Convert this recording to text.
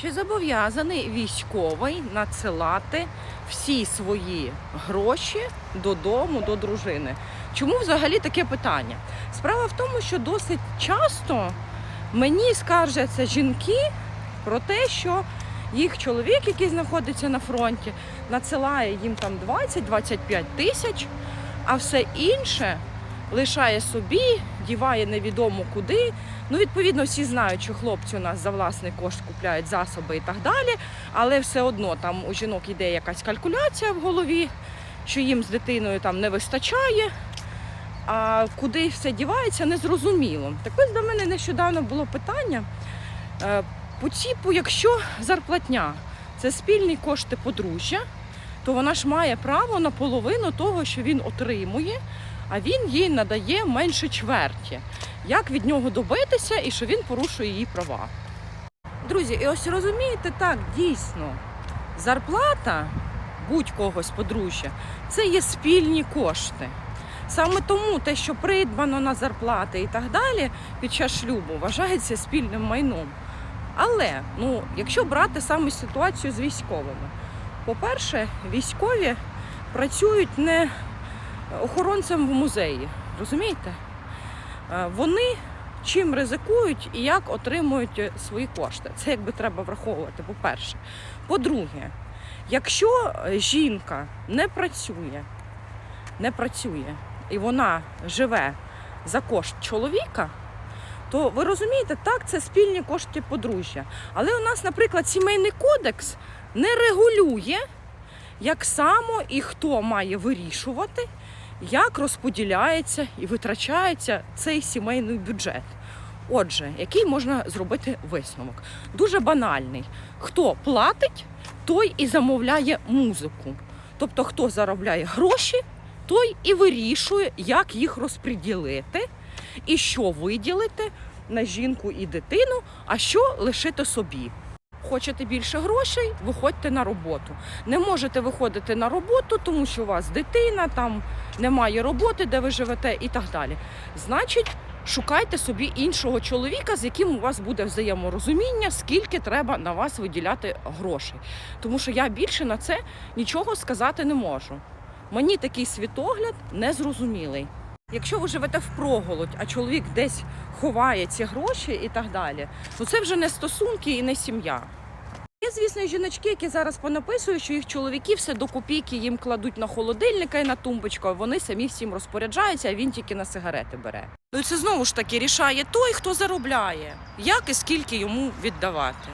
Чи зобов'язаний військовий надсилати всі свої гроші додому до дружини? Чому взагалі таке питання? Справа в тому, що досить часто мені скаржаться жінки про те, що їх чоловік, який знаходиться на фронті, надсилає їм там 20-25 тисяч, а все інше лишає собі, діває невідомо куди. Ну, відповідно, всі знають, що хлопці у нас за власний кошт купляють засоби і так далі, але все одно там у жінок йде якась калькуляція в голові, що їм з дитиною там не вистачає. А куди все дівається, незрозуміло. Так ось до мене нещодавно було питання. Е, По типу, якщо зарплатня це спільні кошти подружжя, то вона ж має право на половину того, що він отримує, а він їй надає менше чверті. Як від нього добитися і що він порушує її права? Друзі, і ось розумієте, так, дійсно, зарплата будь-кого з подружжя це є спільні кошти. Саме тому те, що придбано на зарплати і так далі під час шлюбу, вважається спільним майном. Але ну, якщо брати саме ситуацію з військовими, по-перше, військові працюють не охоронцем в музеї, розумієте? Е, Вони чим ризикують і як отримують е, свої кошти. Це якби треба враховувати, по-перше. По-друге, якщо е, жінка не працює, не працює і вона живе за кошт чоловіка, то ви розумієте, так, це спільні кошти подружжя. Але у нас, наприклад, сімейний кодекс не регулює, як само і хто має вирішувати, як розподіляється і витрачається цей сімейний бюджет. Отже, який можна зробити висновок? Дуже банальний. Хто платить, той і замовляє музику. Тобто, хто заробляє гроші, той і вирішує, як їх розподілити і що виділити на жінку і дитину, а що лишити собі. Хочете більше грошей, виходьте на роботу. Не можете виходити на роботу, тому що у вас дитина, там немає роботи, де ви живете, і так далі. Значить, шукайте собі іншого чоловіка, з яким у вас буде взаєморозуміння, скільки треба на вас виділяти грошей. Тому що я більше на це нічого сказати не можу. Мені такий світогляд незрозумілий. Якщо ви живете в проголодь, а чоловік десь ховає ці гроші і так далі, ну це вже не стосунки і не сім'я. Є, звісно, жіночки, які зараз понаписують, що їх чоловіки все до копійки їм кладуть на холодильника і на тумбочку, а вони самі всім розпоряджаються, а він тільки на сигарети бере. Ну це знову ж таки рішає той, хто заробляє, як і скільки йому віддавати.